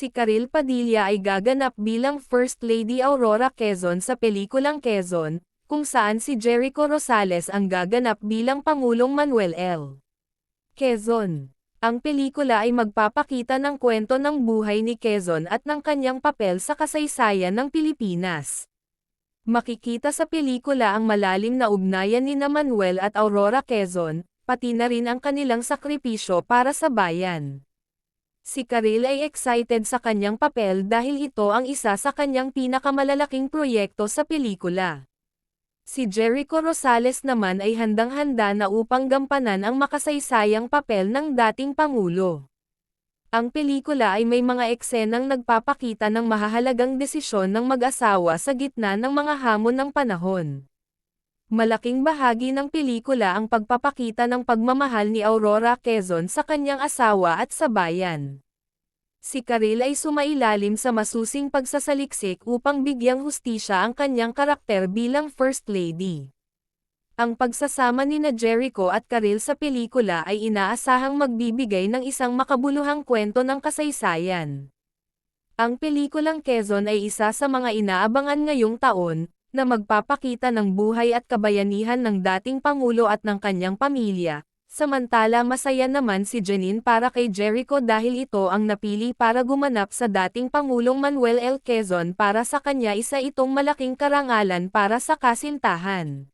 si Karil Padilla ay gaganap bilang First Lady Aurora Quezon sa pelikulang Quezon, kung saan si Jericho Rosales ang gaganap bilang Pangulong Manuel L. Quezon. Ang pelikula ay magpapakita ng kwento ng buhay ni Quezon at ng kanyang papel sa kasaysayan ng Pilipinas. Makikita sa pelikula ang malalim na ugnayan ni Manuel at Aurora Quezon, pati na rin ang kanilang sakripisyo para sa bayan. Si Karil ay excited sa kanyang papel dahil ito ang isa sa kanyang pinakamalalaking proyekto sa pelikula. Si Jericho Rosales naman ay handang-handa na upang gampanan ang makasaysayang papel ng dating Pangulo. Ang pelikula ay may mga eksenang nagpapakita ng mahahalagang desisyon ng mag-asawa sa gitna ng mga hamon ng panahon. Malaking bahagi ng pelikula ang pagpapakita ng pagmamahal ni Aurora Quezon sa kanyang asawa at sa bayan. Si Karil ay sumailalim sa masusing pagsasaliksik upang bigyang hustisya ang kanyang karakter bilang First Lady. Ang pagsasama ni na Jericho at Karil sa pelikula ay inaasahang magbibigay ng isang makabuluhang kwento ng kasaysayan. Ang pelikulang Quezon ay isa sa mga inaabangan ngayong taon, na magpapakita ng buhay at kabayanihan ng dating Pangulo at ng kanyang pamilya, samantala masaya naman si Janine para kay Jericho dahil ito ang napili para gumanap sa dating Pangulong Manuel L. Quezon para sa kanya isa itong malaking karangalan para sa kasintahan.